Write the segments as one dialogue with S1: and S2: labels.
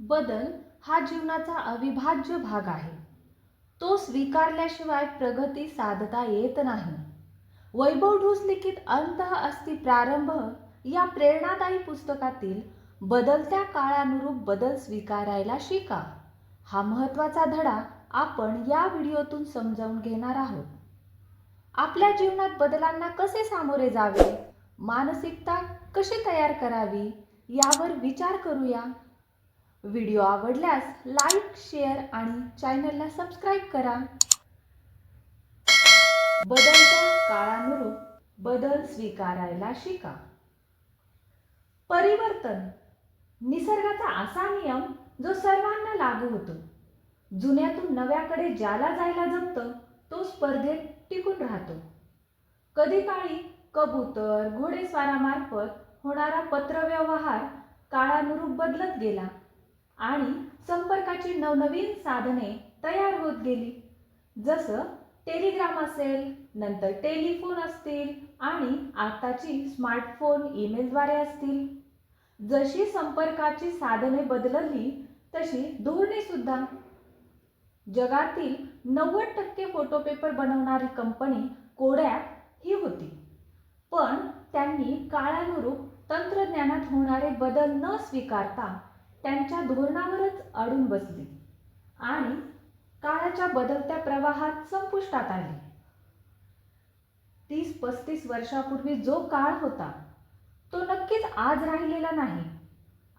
S1: बदल हा जीवनाचा अविभाज्य भाग आहे. तो स्वीकारल्याशिवाय प्रगती साधता येत नाही. वैभव ढूस लिखित अंत अस्ति प्रारंभ या प्रेरणादायी पुस्तकातील बदलत्या काळानुरूप बदल स्वीकारायला शिका. हा महत्त्वाचा धडा आपण या व्हिडिओतून समजावून घेणार आहोत. आपल्या जीवनात बदलांना कसे सामोरे जावे? मानसिकता कशी तयार करावी? यावर विचार करूया व्हिडिओ आवडल्यास लाईक शेअर आणि चॅनलला सबस्क्राईब करा. बदलत्या काळानुरूप बदल स्वीकारायला शिका. परिवर्तन. निसर्गाचा असा नियम जो सर्वांना लागू होतो. जुन्यातून नव्याकडे ज्याला जायला जमतं तो स्पर्धेत टिकून राहतो. कधी काळी कबूतर घोडेस्वारामार्फत होणारा पत्रव्यवहार काळानुरूप बदलत गेला. आणि संपर्काची नवनवीन साधने तयार होत गेली. जसं टेलिग्राम असेल नंतर टेलिफोन असतील आणि आताची स्मार्टफोन ईमेलद्वारे असतील. जशी संपर्काची साधने बदलली तशी धोरणे सुद्धा. जगातील नव्वद टक्के फोटो पेपर बनवणारी कंपनी कोड्यात ही होती. पण त्यांनी काळानुरूप तंत्रज्ञानात होणारे बदल न स्वीकारता त्यांच्या धोरणावरच अडून बसली. आणि काळाच्या बदलत्या प्रवाहात संपुष्टात आली. तीस पस्तीस वर्षापूर्वी जो काळ होता तो नक्कीच आज राहिलेला नाही.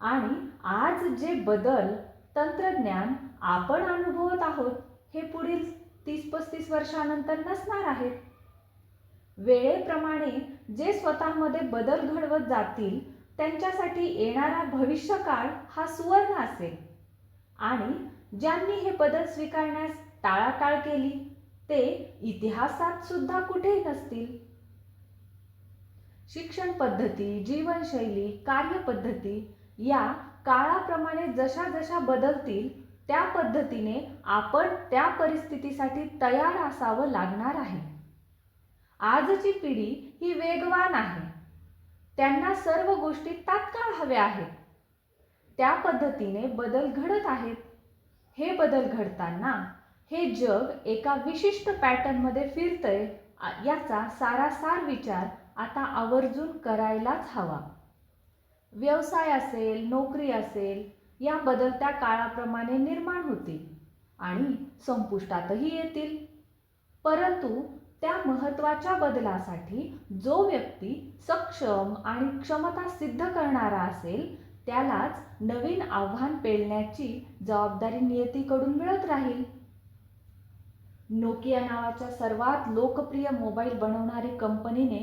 S1: आणि आज जे बदल तंत्रज्ञान आपण अनुभवत आहोत हे पुढील तीस पस्तीस वर्षानंतर नसणार आहेत. वेळेप्रमाणे जे स्वतःमध्ये बदल घडवत जातील त्यांच्यासाठी येणारा भविष्यकाळ हा सुवर्ण असेल. आणि ज्यांनी हे बदल स्वीकारण्यास टाळाटाळ केली ते इतिहासात सुद्धा कुठेही नसतील. शिक्षण पद्धती जीवनशैली कार्यपद्धती या काळाप्रमाणे जशा जशा बदलतील त्या पद्धतीने आपण त्या परिस्थितीसाठी तयार असावं लागणार आहे. आजची पिढी ही वेगवान आहे. त्यांना सर्व गोष्टी तात्काळ हव्या आहेत. त्या पद्धतीने बदल घडत आहेत. हे बदल घडताना हे जग एका विशिष्ट पॅटर्नमध्ये फिरतंय याचा सारासार विचार आता आवर्जून करायलाच हवा. व्यवसाय असेल नोकरी असेल या बदलत्या काळाप्रमाणे निर्माण होतील आणि संपुष्टातही येतील. परंतु त्या महत्त्वाच्या बदलासाठी जो व्यक्ती सक्षम आणि क्षमता सिद्ध करणारा असेल त्यालाच नवीन आव्हान पेलण्याची जबाबदारी नियतीकडून मिळत राहील. नोकिया नावाच्या सर्वात लोकप्रिय मोबाईल बनवणारी कंपनीने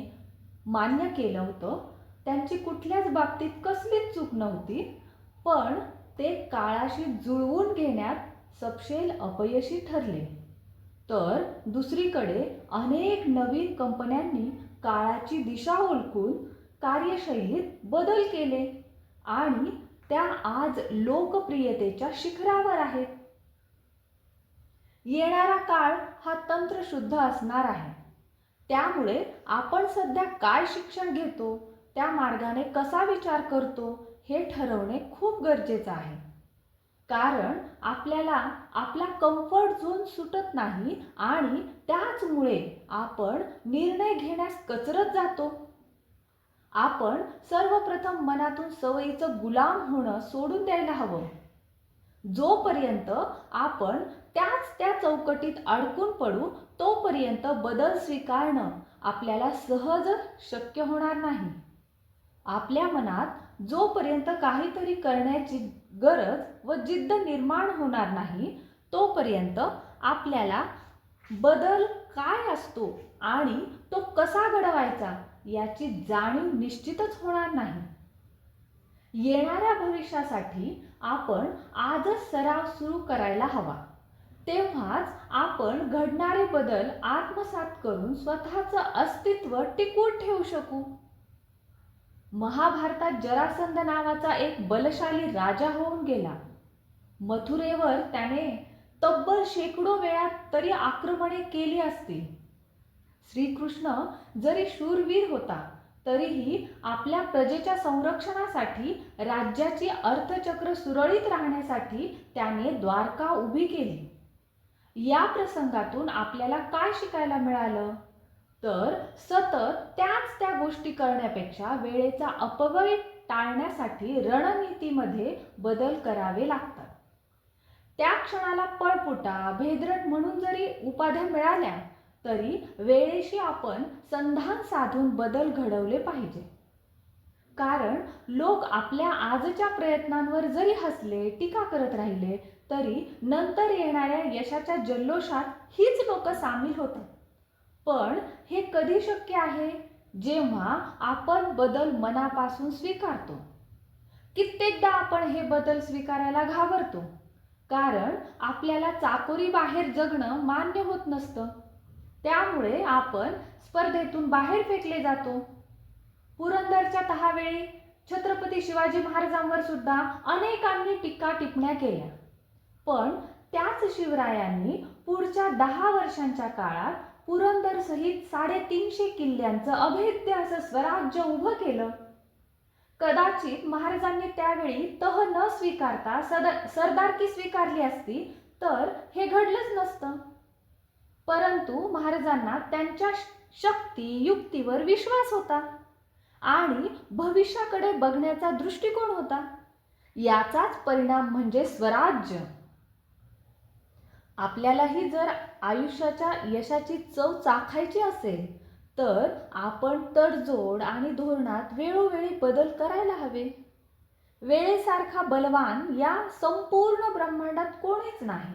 S1: मान्य केलं होतं त्यांची कुठल्याच बाबतीत कसलीच चूक नव्हती पण ते काळाशी जुळवून घेण्यात सपशेल अपयशी ठरले. तर दुसरीकडे अनेक नवीन कंपन्यांनी काळाची दिशा ओळखून कार्यशैलीत बदल केले आणि त्या आज लोकप्रियतेच्या शिखरावर आहेत. येणारा काळ हा तंत्रशुद्ध असणार आहे. त्यामुळे आपण सध्या काय शिक्षण घेतो त्या मार्गाने कसा विचार करतो हे ठरवणे खूप गरजेचं आहे. कारण आपल्याला आपला कम्फर्ट झोन सुटत नाही आणि त्याचमुळे आपण निर्णय घेण्यास कचरत जातो. आपण सर्वप्रथम मनातून सवयीचं गुलाम होणं सोडून द्यायला हवं. जोपर्यंत आपण त्याच त्या चौकटीत अडकून पडू तोपर्यंत बदल स्वीकारणं आपल्याला सहज शक्य होणार नाही. आपल्या मनात जोपर्यंत काहीतरी करण्याची गरज व जिद्द निर्माण होणार नाही तोपर्यंत आपल्याला बदल काय असतो आणि तो कसा घडवायचा याची जाणीव निश्चितच होणार नाही. येणाऱ्या भविष्यासाठी आपण आजच सराव सुरू करायला हवा. तेव्हाच आपण घडणारे बदल आत्मसात करून स्वतःचं अस्तित्व टिकवून ठेवू शकू. महाभारतात जरासंध नावाचा एक बलशाली राजा होऊन गेला. मथुरेवर त्याने तब्बल शेकडो वेळा तरी आक्रमणे केली असतील श्रीकृष्ण जरी शूरवीर होता तरीही आपल्या प्रजेच्या संरक्षणासाठी राज्याची अर्थचक्र सुरळीत राहण्यासाठी त्याने द्वारका उभी केली. या प्रसंगातून आपल्याला काय शिकायला मिळालं? तर सतत त्याच त्या गोष्टी करण्यापेक्षा वेळेचा अपव्यय टाळण्यासाठी रणनीतीमध्ये बदल करावे लागतात. त्या क्षणाला पळपुटा भेदरट म्हणून जरी उपाध्या मिळाल्या तरी वेळेशी आपण संधान साधून बदल घडवले पाहिजे. कारण लोक आपल्या आजच्या प्रयत्नांवर जरी हसले टीका करत राहिले तरी नंतर येणाऱ्या यशाच्या जल्लोषात हीच लोक सामील होतात. पण हे कधी शक्य आहे? जेव्हा आपण बदल मनापासून स्वीकारतो. कित्येकदा आपण हे बदल स्वीकारायला घाबरतो. कारण आपल्याला चाकोरी बाहेर जगणं मान्य होत नसतं. त्यामुळे आपण स्पर्धेतून बाहेर फेकले जातो. पुरंदरच्या तहावेळी छत्रपती शिवाजी महाराजांवर सुद्धा अनेकांनी टीका टिपण्या केल्या. पण त्याच शिवरायांनी पुढच्या दहा वर्षांच्या काळात पुरंदर सहित साडेतीनशे किल्ल्यांचं अभेद्य असं स्वराज्य उभं केलं. कदाचित महाराजांनी त्यावेळी तह न स्वीकारता सद सरदारकी स्वीकारली असती तर हे घडलंच नसतं. परंतु महाराजांना त्यांच्या शक्ती युक्तीवर विश्वास होता आणि भविष्याकडे बघण्याचा दृष्टिकोन होता. याचाच परिणाम म्हणजे स्वराज्य. आपल्यालाही जर आयुष्याच्या यशाची चव चाखायची असेल तर आपण तडजोड आणि धोरणात वेळोवेळी बदल करायला हवे. वेळेसारखा बलवान या संपूर्ण ब्रह्मांडात कोणीच नाही.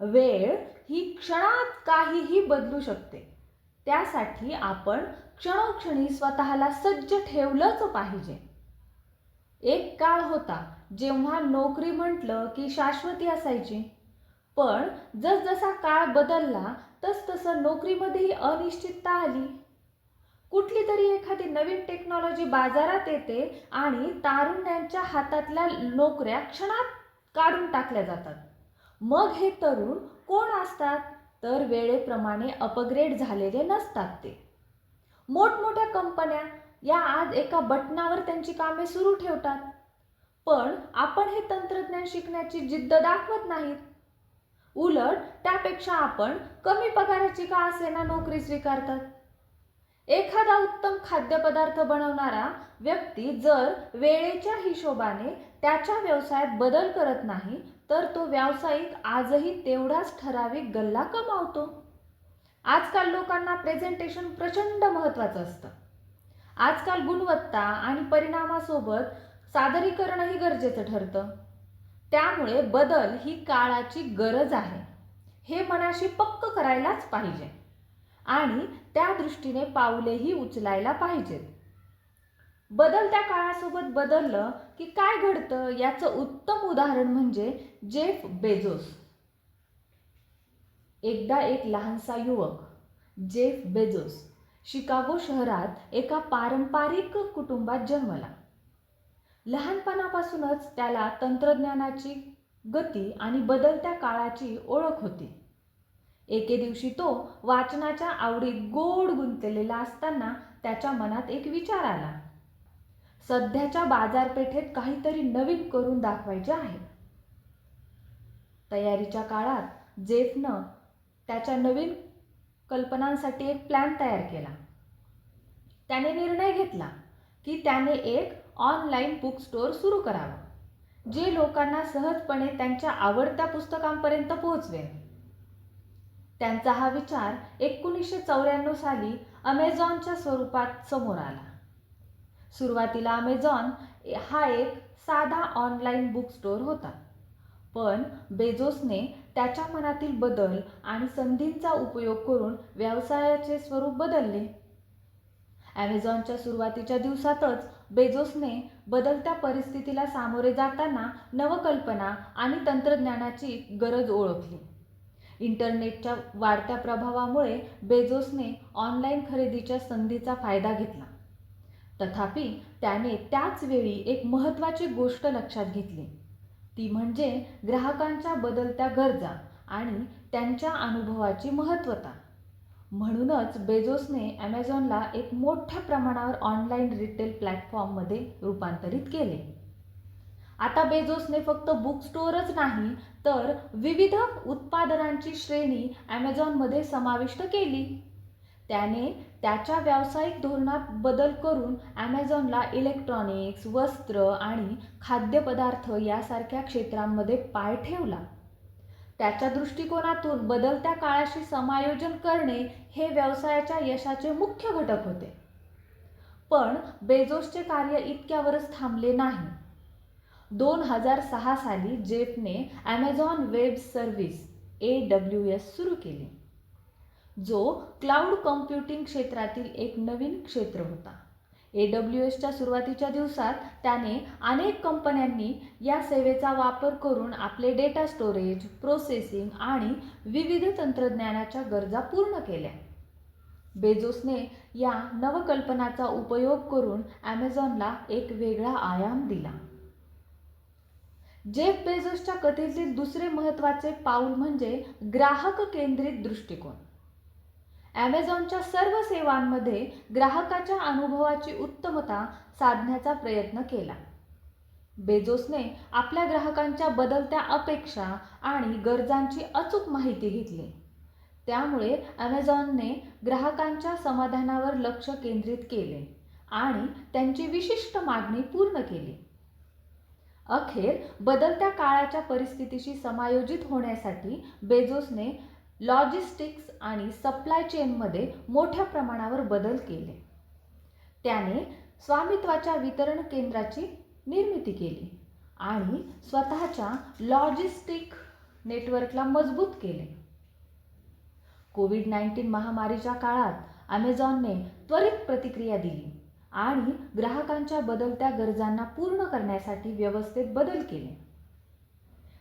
S1: वेळ ही क्षणात काहीही बदलू शकते. त्यासाठी आपण क्षणोक्षणी स्वतःला सज्ज ठेवलंच पाहिजे. एक काळ होता जेव्हा नोकरी म्हटलं की शाश्वती असायची. पण जसजसा काळ बदलला तसतसं नोकरीमध्येही अनिश्चितता आली. कुठली तरी एखादी नवीन टेक्नॉलॉजी बाजारात येते आणि तारुण्यांच्या हातातल्या नोकऱ्या क्षणात काढून टाकल्या जातात. मग हे तरुण कोण असतात? तर वेळेप्रमाणे अपग्रेड झालेले नसतात ते. मोठमोठ्या कंपन्या या आज एका बटनावर त्यांची कामे सुरू ठेवतात. पण आपण हे तंत्रज्ञान शिकण्याची जिद्द दाखवत नाहीत. उलट त्यापेक्षा आपण कमी पगाराची का असेना नोकरी स्वीकारतात? एखादा उत्तम खाद्यपदार्थ बनवणारा व्यक्ती जर वेळेच्या हिशोबाने त्याच्या व्यवसायात बदल करत नाही तर तो व्यावसायिक आजही तेवढाच ठराविक गल्ला कमावतो. आजकाल लोकांना प्रेझेंटेशन प्रचंड महत्त्वाचं असतं. आजकाल गुणवत्ता आणि परिणामासोबत सादरीकरणही गरजेचं ठरतं. त्यामुळे बदल ही काळाची गरज आहे. हे मनाशी पक्क करायलाच पाहिजे. आणि त्या दृष्टीने पावलेही उचलायला पाहिजेत बदलत्या काळासोबत बदललं की काय घडतं याचं उत्तम उदाहरण म्हणजे जेफ बेझोस. एकदा एक लहानसा युवक जेफ बेझोस शिकागो शहरात एका पारंपरिक कुटुंबात जन्मला. लहानपणापासूनच त्याला तंत्रज्ञानाची गती आणि बदलत्या काळाची ओळख होती. एके दिवशी तो वाचनाच्या आवडीत गोड गुंतलेला असताना त्याच्या मनात एक विचार आला. सध्याच्या बाजारपेठेत काहीतरी नवीन करून दाखवायचे आहे. तयारीच्या काळात जेफनं त्याच्या नवीन कल्पनांसाठी एक प्लॅन तयार केला. त्याने निर्णय घेतला की त्याने एक ऑनलाईन बुक स्टोअर सुरू करावा. जे लोकांना सहजपणे त्यांच्या आवडत्या पुस्तकांपर्यंत पोहोचवेल त्यांचा हा विचार एकोणीसशे चौऱ्याण्णव साली अमेझॉनच्या स्वरूपात समोर आला. सुरुवातीला अमेझॉन हा एक साधा ऑनलाईन बुक स्टोअर होता. पण बेजोसने त्याच्या मनातील बदल आणि संधींचा उपयोग करून व्यवसायाचे स्वरूप बदलले. ॲमेझॉनच्या सुरुवातीच्या दिवसातच बेजोसने बदलत्या परिस्थितीला सामोरे जाताना नवकल्पना आणि तंत्रज्ञानाची गरज ओळखली. इंटरनेटच्या वाढत्या प्रभावामुळे बेजोसने ऑनलाईन खरेदीच्या संधीचा फायदा घेतला. तथापि त्याने त्याच वेळी एक महत्त्वाची गोष्ट लक्षात घेतली. ती म्हणजे ग्राहकांच्या बदलत्या गरजा आणि त्यांच्या अनुभवाची महत्त्वता. म्हणूनच बेजोसने ॲमेझॉनला एक मोठ्या प्रमाणावर ऑनलाईन रिटेल प्लॅटफॉर्ममध्ये रूपांतरित केले. आता बेजोसने फक्त बुक स्टोअरच नाही तर विविध उत्पादनांची श्रेणी ॲमेझॉनमध्ये समाविष्ट केली. त्याने त्याच्या व्यावसायिक धोरणात बदल करून ॲमेझॉनला इलेक्ट्रॉनिक्स वस्त्र आणि खाद्यपदार्थ यासारख्या क्षेत्रांमध्ये पाय ठेवला. त्याच्या दृष्टिकोनातून बदलत्या काळाशी समायोजन करणे हे व्यवसायाच्या यशाचे मुख्य घटक होते. पण बेजोसचे कार्य इतक्यावरच थांबले नाही. दोन हजार सहा साली जेफने Amazon web service A W S सुरू केली जो क्लाउड कम्प्युटिंग क्षेत्रातील एक नवीन क्षेत्र होता. ए डब्ल्यू एसच्या सुरुवातीच्या दिवसात त्याने अनेक कंपन्यांनी या सेवेचा वापर करून आपले डेटा स्टोरेज प्रोसेसिंग आणि विविध तंत्रज्ञानाच्या गरजा पूर्ण केल्या. बेजोसने या नवकल्पनाचा उपयोग करून ॲमेझॉनला एक वेगळा आयाम दिला. जेफ बेझोसच्या कथेतील दुसरे महत्त्वाचे पाऊल म्हणजे ग्राहक केंद्रित दृष्टिकोन. ॲमेझॉनच्या सर्व सेवांमध्ये ग्राहकाच्या अनुभवाची उत्तमता साधण्याचा प्रयत्न केला. बेजोसने आपल्या ग्राहकांच्या बदलत्या अपेक्षा आणि गरजांची अचूक माहिती घेतली. त्यामुळे ॲमेझॉनने ग्राहकांच्या समाधानावर लक्ष केंद्रित केले आणि त्यांची विशिष्ट मागणी पूर्ण केली. अखेर बदलत्या काळाच्या परिस्थितीशी समायोजित होण्यासाठी बेजोसने लॉजिस्टिक्स आणि सप्लाय चेनमध्ये मोठ्या प्रमाणावर बदल केले. त्याने स्वामित्वाच्या वितरण केंद्राची निर्मिती केली आणि स्वतःच्या लॉजिस्टिक नेटवर्कला मजबूत केले. कोविड नाईन्टीन महामारीच्या काळात ॲमेझॉनने त्वरित प्रतिक्रिया दिली आणि ग्राहकांच्या बदलत्या गरजांना पूर्ण करण्यासाठी व्यवस्थेत बदल केले.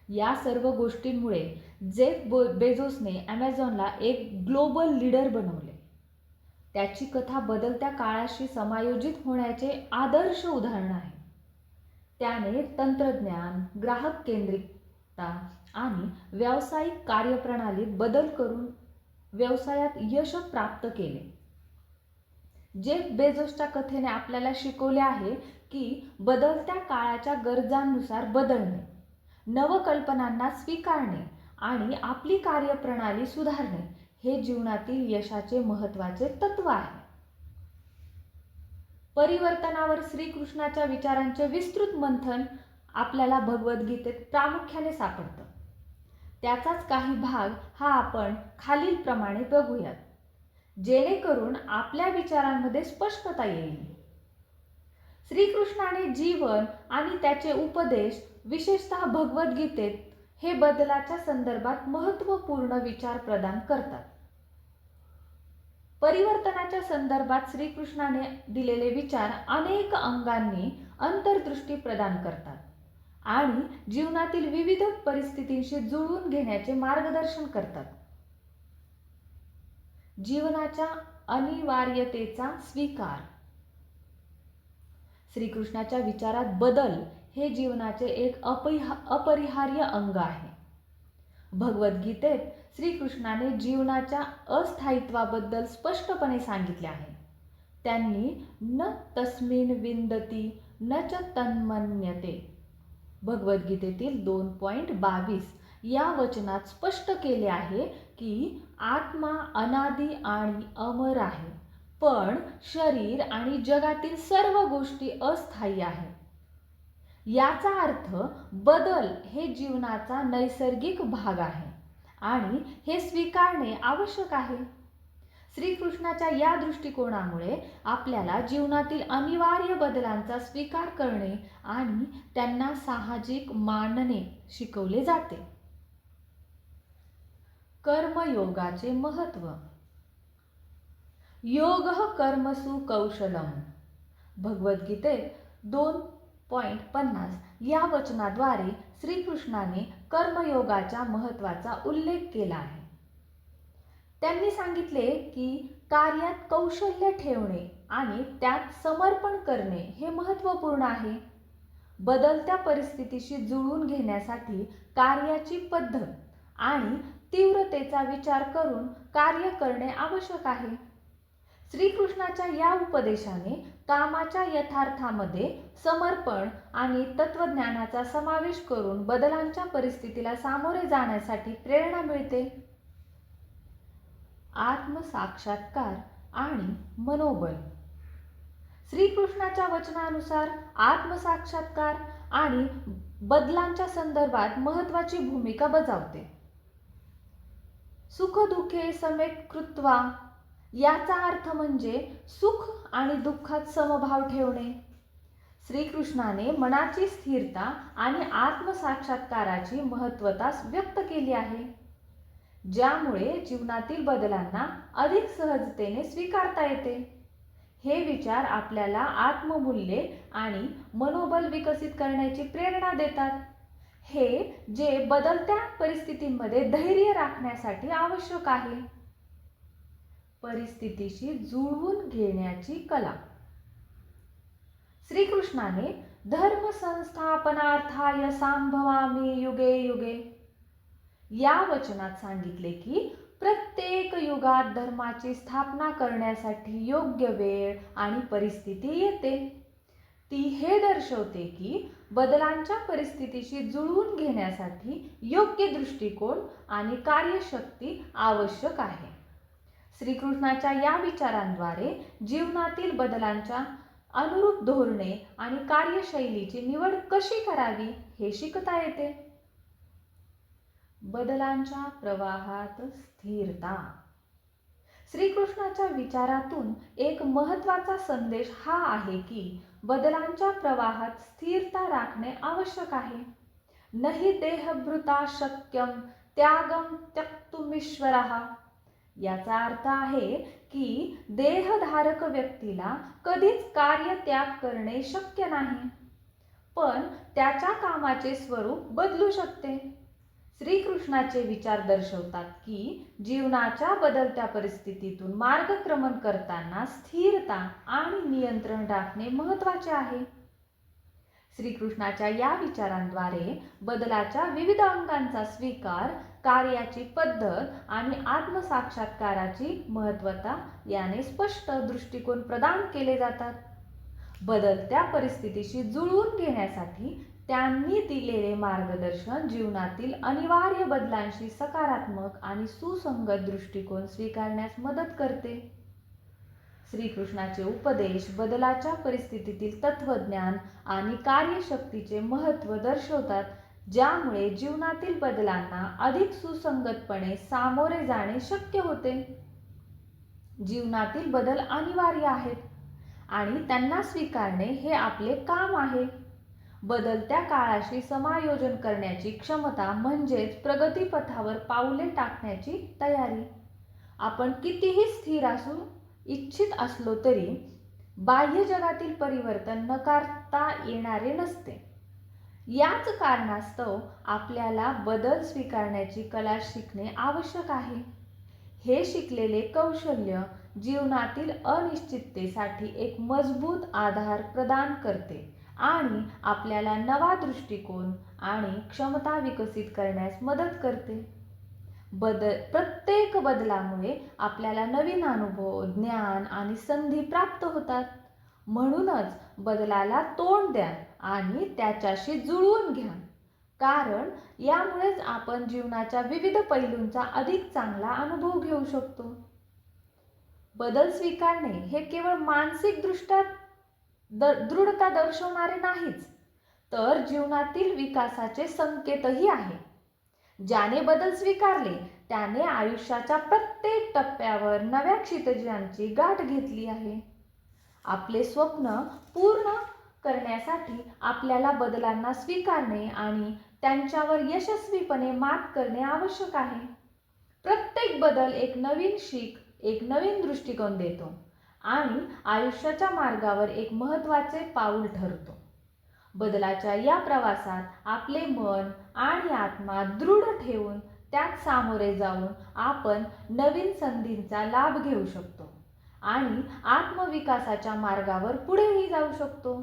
S1: या सर्व गोष्टींमुळे जेफ बो बेझोसने ॲमेझॉनला एक ग्लोबल लीडर बनवले. त्याची कथा बदलत्या काळाशी समायोजित होण्याचे आदर्श उदाहरण आहे. त्याने तंत्रज्ञान ग्राहक केंद्रितता आणि व्यावसायिक कार्यप्रणालीत बदल करून व्यवसायात यश प्राप्त केले. जेफ बेझोसच्या कथेने आपल्याला शिकवले आहे की बदलत्या काळाच्या गरजांनुसार बदलणे. नवकल्पनांना स्वीकारणे आणि आपली कार्यप्रणाली सुधारणे हे जीवनातील यशाचे महत्त्वाचे तत्व आहे. परिवर्तनावर श्रीकृष्णाच्या विचारांचे विस्तृत मंथन आपल्याला भगवद्गीतेत प्रामुख्याने सापडतं. त्याचाच काही भाग हा आपण खालीलप्रमाणे बघूयात. जेणेकरून आपल्या विचारांमध्ये स्पष्टता येईल. श्रीकृष्णाने जीवन आणि त्याचे उपदेश विशेषतः भगवद्गीतेत हे बदलाच्या संदर्भात महत्त्वपूर्ण विचार प्रदान करतात. परिवर्तनाच्या संदर्भात श्रीकृष्णाने दिलेले विचार अनेक अंगांनी अंतर्दृष्टी प्रदान करतात आणि जीवनातील विविध परिस्थितींशी जुळवून घेण्याचे मार्गदर्शन करतात. जीवनाच्या अनिवार्यतेचा स्वीकार श्रीकृष्णाच्या विचारात बदल हे जीवनाचे एक अपरिहा अपरिहार्य अंग आहे. भगवद्गीतेत श्रीकृष्णाने जीवनाच्या अस्थायित्वाबद्दल स्पष्टपणे सांगितले आहे. त्यांनी न तस्मिन विंदती न च तन्मन्यते. भगवद्गीतेतील दोन पॉईंट बावीस या वचनात स्पष्ट केले आहे की आत्मा अनादी आणि अमर आहे. पण शरीर आणि जगातील सर्व गोष्टी अस्थायी आहे. याचा अर्थ बदल हे जीवनाचा नैसर्गिक भाग आहे आणि हे स्वीकारणे आवश्यक आहे. श्रीकृष्णाच्या या दृष्टिकोनामुळे आपल्याला जीवनातील अनिवार्य बदलांचा स्वीकार करणे आणि त्यांना साहजिक मानणे शिकवले जाते. कर्मयोगाचे महत्त्व योग कर्मसु कौशलम. भगवद्गीतेत दोन पॉईंट पन्नास. या वचनाद्वारे श्रीकृष्णाने कर्मयोगाच्या महत्त्वाचा उल्लेख केला आहे. त्यांनी सांगितले की कार्यात कौशल्य ठेवणे आणि त्यात समर्पण करणे हे महत्त्वपूर्ण आहे. बदलत्या परिस्थितीशी जुळवून घेण्यासाठी कार्याची पद्धत आणि तीव्रतेचा विचार करून कार्य करणे आवश्यक आहे. श्रीकृष्णाच्या या उपदेशाने कामाच्या यथार्थामध्ये समर्पण आणि तत्वज्ञानाचा समावेश करून बदलांच्या परिस्थितीला सामोरे जाण्यासाठी प्रेरणा मिळते. आत्मसाक्षात्कार आणि मनोबल. श्रीकृष्णाच्या वचनानुसार आत्मसाक्षात्कार आणि बदलांच्या संदर्भात महत्वाची भूमिका बजावते. सुखदुःखे समेत कृत्वा याचा अर्थ म्हणजे सुख आणि दुःखात समभाव ठेवणे. श्रीकृष्णाने मनाची स्थिरता आणि आत्मसाक्षात्काराची महत्वता व्यक्त केली आहे. ज्यामुळे जीवनातील बदलांना अधिक सहजतेने स्वीकारता येते. हे विचार आपल्याला आत्ममूल्ये आणि मनोबल विकसित करण्याची प्रेरणा देतात. हे जे बदलत्या परिस्थितींमध्ये धैर्य राखण्यासाठी आवश्यक आहे. परिस्थितीशी जुळवून घेण्याची कला. श्रीकृष्णाने धर्म संस्थापनार्थाय सांभवामी युगे युगे. या वचनात सांगितले की प्रत्येक युगात धर्माची स्थापना करण्यासाठी योग्य वेळ आणि परिस्थिती येते. ती हे दर्शवते की बदलांच्या परिस्थितीशी जुळवून घेण्यासाठी योग्य दृष्टिकोन आणि कार्यशक्ती आवश्यक आहे. श्रीकृष्णाच्या या विचारांद्वारे जीवनातील बदलांच्या अनुरूप धोरणे आणि कार्यशैलीची निवड कशी करावी हे शिकता येते. बदलांच्या प्रवाहात स्थिरता. श्रीकृष्णाच्या विचारातून एक महत्त्वाचा संदेश हा आहे की बदलांच्या प्रवाहात स्थिरता राखणे आवश्यक आहे. नही देहभृता शक्यम त्यागम त्यक्तुमीश्वरः. याचा अर्थ आहे की देहधारक व्यक्तीला कधीच कार्य त्याग करणे शक्य नाही. पण त्याच्या कामाचे स्वरूप बदलू शकते. श्रीकृष्णाचे विचार दर्शवतात की जीवनाच्या बदलत्या परिस्थितीतून मार्गक्रमण करताना स्थिरता आणि नियंत्रण राखणे महत्त्वाचे आहे. श्रीकृष्णाच्या या विचारांद्वारे बदलाच्या विविध अंगांचा स्वीकार कार्याची पद्धत आणि आत्मसाक्षात्काराची महत्वता याने स्पष्ट दृष्टिकोन प्रदान केले जातात. बदलत्या परिस्थितीशी जुळवून घेण्यासाठी त्यांनी दिलेले मार्गदर्शन जीवनातील अनिवार्य बदलांशी सकारात्मक आणि सुसंगत दृष्टिकोन स्वीकारण्यास मदत करते. श्रीकृष्णाचे उपदेश बदलाच्या परिस्थितीतील तत्वज्ञान आणि कार्यशक्तीचे महत्त्व दर्शवतात. ज्यामुळे जीवनातील बदलांना अधिक सुसंगतपणे सामोरे जाणे शक्य होते. जीवनातील बदल अनिवार्य आहेत आणि त्यांना स्वीकारणे हे आपले काम आहे. बदलत्या काळाशी समायोजन करण्याची क्षमता म्हणजेच प्रगतीपथावर पाऊले टाकण्याची तयारी. आपण कितीही स्थिर असू इच्छित असलो तरी बाह्य जगातील परिवर्तन नकारता येणारे नसते. याच कारणास्तव आपल्याला बदल स्वीकारण्याची कला शिकणे आवश्यक आहे. हे शिकलेले कौशल्य जीवनातील अनिश्चिततेसाठी एक मजबूत आधार प्रदान करते आणि आपल्याला नवा दृष्टिकोन आणि क्षमता विकसित करण्यास मदत करते. बदल प्रत्येक बदलामुळे आपल्याला नवीन अनुभव ज्ञान आणि संधी प्राप्त होतात. म्हणूनच बदलाला तोंड द्या आणि त्याच्याशी जुळवून घ्या. कारण यामुळेच आपण जीवनाच्या विविध पैलूंचा अधिक चांगला अनुभव घेऊ शकतो. बदल स्वीकारणे हे केवळ मानसिकदृष्ट्या द दृढता दर्शवणारे नाहीच तर जीवनातील विकासाचे संकेतही आहे. ज्याने बदल स्वीकारले त्याने आयुष्याच्या प्रत्येक टप्प्यावर नव्या क्षितिजांची गाठ घेतली आहे. आपले स्वप्न पूर्ण करण्यासाठी आपल्याला बदलांना स्वीकारणे आणि त्यांच्यावर यशस्वीपणे मात करणे आवश्यक आहे. प्रत्येक बदल एक नवीन शीख एक नवीन दृष्टिकोन देतो आणि आयुष्याच्या मार्गावर एक महत्त्वाचे पाऊल ठरतो. बदलाच्या या प्रवासात आपले मन आणि आत्मा दृढ ठेवून त्यात सामोरे जाऊन आपण नवीन संधींचा लाभ घेऊ शकतो. आणि आत्मविकासाच्या मार्गावर पुढेही जाऊ शकतो.